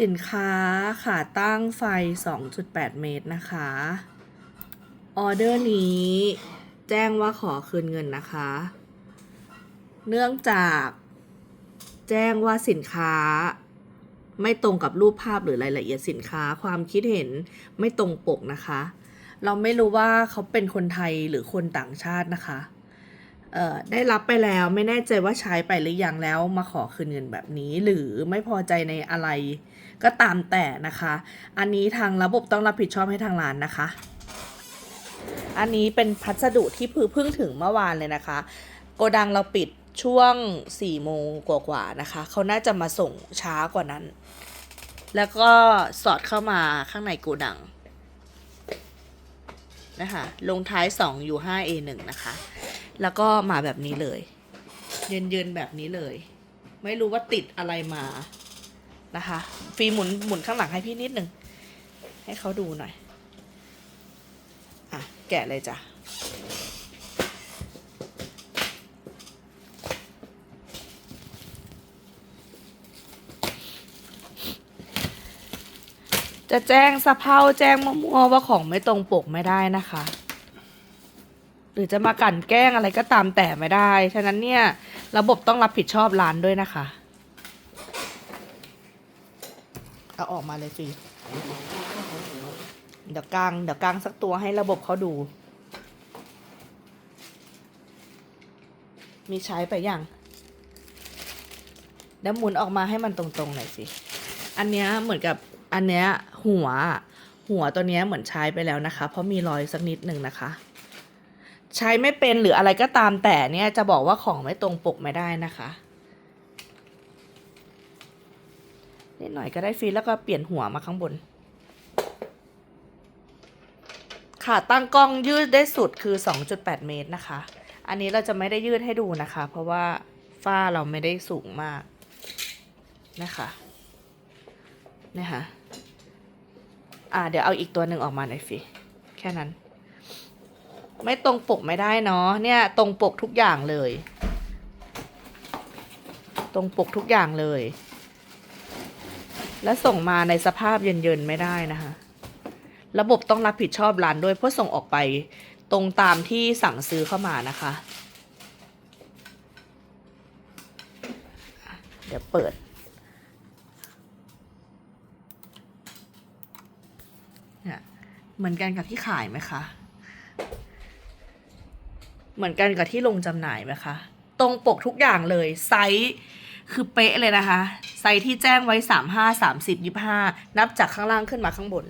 สินค้าขาตั้งไฟ 2.8 เมตรนะคะ ออเดอร์นี้แจ้งว่าขอคืนเงินนะคะ เนื่องจากแจ้งว่าสินค้าไม่ตรงกับรูปภาพหรือรายละเอียดสินค้า ความคิดเห็นไม่ตรงปกนะคะ เราไม่รู้ว่าเขาเป็นคนไทยหรือคนต่างชาตินะคะ ได้รับไปแล้วไม่แน่ใจว่าใช้ไปหรือยังแล้วมาขอคืนเงินแบบนี้ หรือไม่พอใจในอะไร ก็ตามแต่นะคะ อันนี้ทางระบบต้องรับผิดชอบให้ทางร้านนะคะ อันนี้เป็นพัสดุที่เพิ่งเพิ่งถึงเมื่อวานเลยนะคะ โกดังเราปิดช่วง4โมงกว่าๆนะคะ เขาน่าจะมาส่งช้ากว่านั้น แล้วก็สอดเข้ามาข้างในโกดังนะคะลงท้าย 2 อยู่ 5A1 นะคะ แล้วก็มาแบบนี้เลย เย็นๆแบบนี้เลย ไม่รู้ว่าติดอะไรมานะคะ ฟีหมุนหมุนข้างหลังให้พี่นิดนึง ให้เขาดูหน่อย อะ แกะเลยจ้ะจะแจ้งสะเพาแจ้งมั่วๆว่าของไม่ตรงปกไม่ได้นะคะ หรือจะมากลั่นแกล้งอะไรก็ตามแต่ไม่ได้ ฉะนั้นเนี่ย ระบบต้องรับผิดชอบร้านด้วยนะคะ เอาออกมาเลยสิ เดี๋ยวกลางเดี๋ยวกลางสักตัวให้ระบบเขาดู มีใช้ไปยังเดี๋ยวหมุนออกมาให้มันตรงๆหน่อยสิ อันเนี้ยเหมือนกับอันเนี้ยหัว หัวตัวเนี้ยเหมือนใช้ไปแล้วนะคะ เพราะมีรอยสักนิดหนึ่งนะคะ ใช้ไม่เป็นหรืออะไรก็ตามแต่เนี่ยจะบอกว่าของไม่ตรงปกไม่ได้นะคะนิดหน่อยก็ได้ฟรีแล้วก็เปลี่ยนหัวมาข้างบนขาตั้งกล้องยืดได้สุดคือ 2.8 เมตรนะคะ อันนี้เราจะไม่ได้ยืดให้ดูนะคะ เพราะว่าฝ้าเราไม่ได้สูงมากนะคะนะคะอ่าเดี๋ยวเอาอีกตัวหนึ่งออกมาหน่อยสิแค่นั้น ไม่ตรงปกไม่ได้เนาะเนี่ยตรงปกทุกอย่างเลย ตรงปกทุกอย่างเลย และส่งมาในสภาพเย็นๆไม่ได้นะคะ ระบบต้องรับผิดชอบร้านด้วย เพื่อส่งออกไปตรงตามที่สั่งซื้อเข้ามานะคะ เดี๋ยวเปิดเนี่ยเหมือนกันกับที่ขายไหมคะ เหมือนกันกับที่ลงจำหน่ายไหมคะ ตรงปกทุกอย่างเลยไซส์คือเป๊ะเลยนะคะ ไซส์ที่แจ้งไว้สามห้าสามสิบยี่ห้านับจากข้างล่างขึ้นมาข้างบน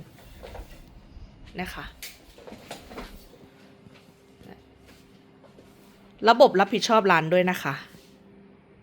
นะคะระบบรับผิดชอบร้านด้วยนะคะ